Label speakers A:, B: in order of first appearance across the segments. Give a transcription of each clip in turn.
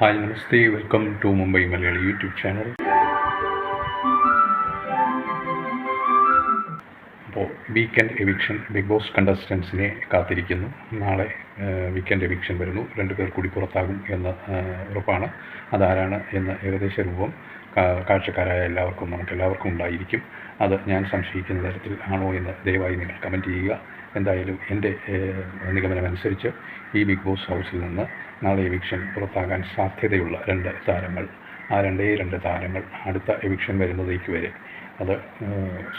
A: Hi namaste. Welcome to Mumbai Malayali YouTube channel. അപ്പോൾ weekend eviction big boss കണ്ടസ്റ്റൻസിനെ കാത്തിരിക്കുന്നു. നാളെ വീക്കെൻഡ് എവിക്ഷൻ വരുന്നു. രണ്ട് പേർ കൂടി പുറത്താകും എന്ന് ഉറപ്പാണ്. അതാരാണ് എന്ന ഏകദേശ രൂപം കാഴ്ചക്കാരായ എല്ലാവർക്കും നമുക്ക് എല്ലാവർക്കും ഉണ്ടായിരിക്കും. അത് ഞാൻ സംശയിക്കുന്ന തരത്തിൽ ആണോ എന്ന് ദയവായി നിങ്ങൾ കമന്റ് ചെയ്യുക. എന്തായാലും എന്റെ നിഗമനമനുസരിച്ച് ഈ ബിഗ് ബോസ് ഹൗസിൽ നിന്ന് നാളെ എവിക്ഷൻ പുറത്താകാൻ സാധ്യതയുള്ള രണ്ട് താരങ്ങൾ ആ രണ്ടേ രണ്ട് താരങ്ങൾ അടുത്ത എവിക്ഷൻ വരുന്നതേക്ക് വരെ. അത്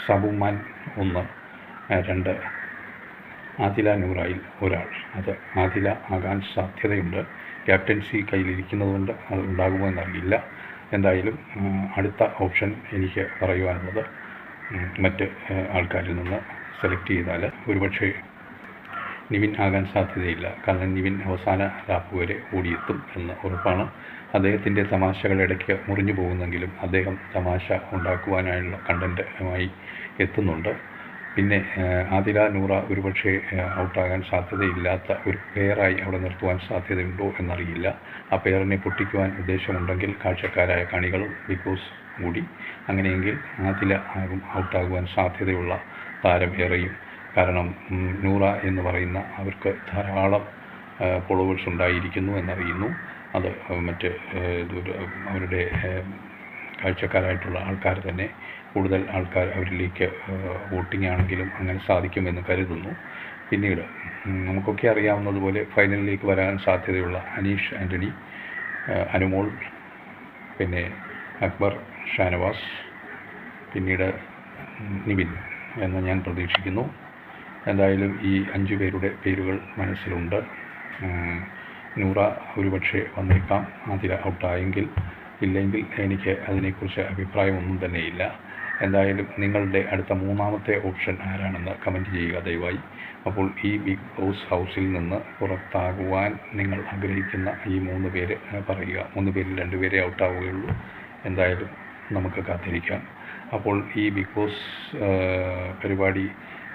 A: സബുമാൻ ഒന്ന് രണ്ട് ആദില നൂറായിൽ ഒരാൾ. അത് ആദില ആകാൻ സാധ്യതയുണ്ട്. ക്യാപ്റ്റൻസി കയ്യിലിരിക്കുന്നതുകൊണ്ട് അത് ഉണ്ടാകുമോ എന്നറിയില്ല. എന്തായാലും അടുത്ത ഓപ്ഷൻ എനിക്ക് പറയുവാനുള്ളത് മറ്റ് ആൾക്കാരിൽ നിന്ന് സെലക്ട് ചെയ്താൽ ഒരുപക്ഷെ നിവിൻ ആകാൻ സാധ്യതയില്ല. കാരണം നിവിൻ അവസാന ലാപ്പ് വരെ ഓടിയെത്തും എന്ന് ഉറപ്പാണ്. അദ്ദേഹത്തിന്റെ തമാശകൾ ഇടയ്ക്ക് മുറിഞ്ഞു പോകുന്നെങ്കിലും അദ്ദേഹം തമാശ ഉണ്ടാക്കുവാനായുള്ള കണ്ടന്റുമായി എത്തുന്നുണ്ട്. പിന്നെ ആദില നൂറ ഒരുപക്ഷെ ഔട്ടാകാൻ സാധ്യതയില്ലാത്ത ഒരു പെയറായി അവിടെ നിർത്തുവാൻ സാധ്യതയുണ്ടോ എന്നറിയില്ല. ആ പെയറിനെ പൊട്ടിക്കുവാൻ ഉദ്ദേശമുണ്ടെങ്കിൽ കാഴ്ചക്കാരായ കാണികൾ ബിഗ് ബോസ് കൂടി. അങ്ങനെയെങ്കിൽ ആദില ആകും ഔട്ടാകുവാൻ സാധ്യതയുള്ള താരം ഏറെയും. കാരണം നൂറ എന്ന് പറയുന്ന അവർക്ക് ധാരാളം ഫോളോവേഴ്സ് ഉണ്ടായിരിക്കുന്നു എന്നറിയുന്നു. അത് മറ്റ് അവരുടെ കാഴ്ചക്കാരായിട്ടുള്ള ആൾക്കാർ തന്നെ കൂടുതൽ ആൾക്കാർ അവരിലേക്ക് വോട്ടിംഗ് ആണെങ്കിലും അങ്ങനെ സാധിക്കുമെന്ന് കരുതുന്നു. പിന്നീട് നമുക്കൊക്കെ അറിയാവുന്നതുപോലെ ഫൈനലിലേക്ക് വരാൻ സാധ്യതയുള്ള അനീഷ് ആന്റണി അനുമോൾ പിന്നെ അക്ബർ ഷാനവാസ് പിന്നീട് നിവിൻ. എന്ന് ഞാൻ പ്രതീക്ഷിക്കുന്നു. എന്തായാലും ഈ അഞ്ചു പേരുടെ പേരുകൾ മനസ്സിലുണ്ട്. നൂറ ഒരുപക്ഷെ വന്നേക്കാം. ആതിര ഔട്ടായെങ്കിൽ ഇല്ലെങ്കിൽ എനിക്ക് അതിനെക്കുറിച്ച് അഭിപ്രായമൊന്നും തന്നെയില്ല. എന്തായാലും നിങ്ങളുടെ അടുത്ത മൂന്നാമത്തെ ഓപ്ഷൻ ആരാണെന്ന് കമന്റ് ചെയ്യുക ദയവായി. അപ്പോൾ ഈ ബിഗ് ബോസ് ഹൗസിൽ നിന്ന് പുറത്താകുവാൻ നിങ്ങൾ ആഗ്രഹിക്കുന്ന ഈ മൂന്ന് പേര് പറയുക. മൂന്ന് പേരിൽ രണ്ട് പേരെ ഔട്ടാവുകയുള്ളൂ. എന്തായാലും നമുക്ക് കാത്തിരിക്കാം. അപ്പോൾ ഈ ബിഗ് ബോസ് പരിപാടി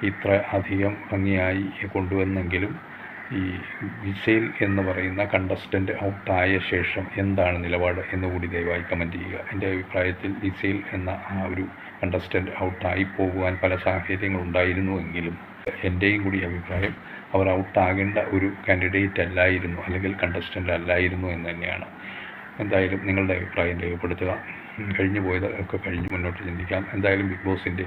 A: ഇത്ര അധികം ഭംഗിയായി കൊണ്ടുവന്നെങ്കിലും ഈ വിസയിൽ എന്ന് പറയുന്ന കണ്ടസ്റ്റന്റ് ഔട്ടായ ശേഷം എന്താണ് നിലപാട് എന്ന് കൂടി ദയവായി കമന്റ് ചെയ്യുക. എന്റെ അഭിപ്രായത്തിൽ വിസയിൽ എന്ന ആ ഒരു കണ്ടസ്റ്റന്റ് ഔട്ടായി പോകുവാൻ പല സാഹചര്യങ്ങളുണ്ടായിരുന്നുവെങ്കിലും എന്റെയും കൂടി അഭിപ്രായം അവർ ഔട്ടാകേണ്ട ഒരു കാൻഡിഡേറ്റ് അല്ലായിരുന്നു അല്ലെങ്കിൽ കണ്ടസ്റ്റന്റ് അല്ലായിരുന്നു എന്ന് തന്നെയാണ്. എന്തായാലും നിങ്ങളുടെ അഭിപ്രായം രേഖപ്പെടുത്തുക. കഴിഞ്ഞു പോയത് ഒക്കെ കഴിഞ്ഞ് മുന്നോട്ട് ചിന്തിക്കാം. എന്തായാലും ബിഗ് ബോസിന്റെ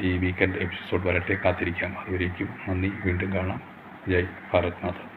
A: ഈ വീക്കെൻഡ് എപ്പിസോഡ് വരട്ടെ. കാത്തിരിക്കാം. അതുവരേക്കും നന്ദി. വീണ്ടും കാണാം. ജയ് ഭാരത് മാത.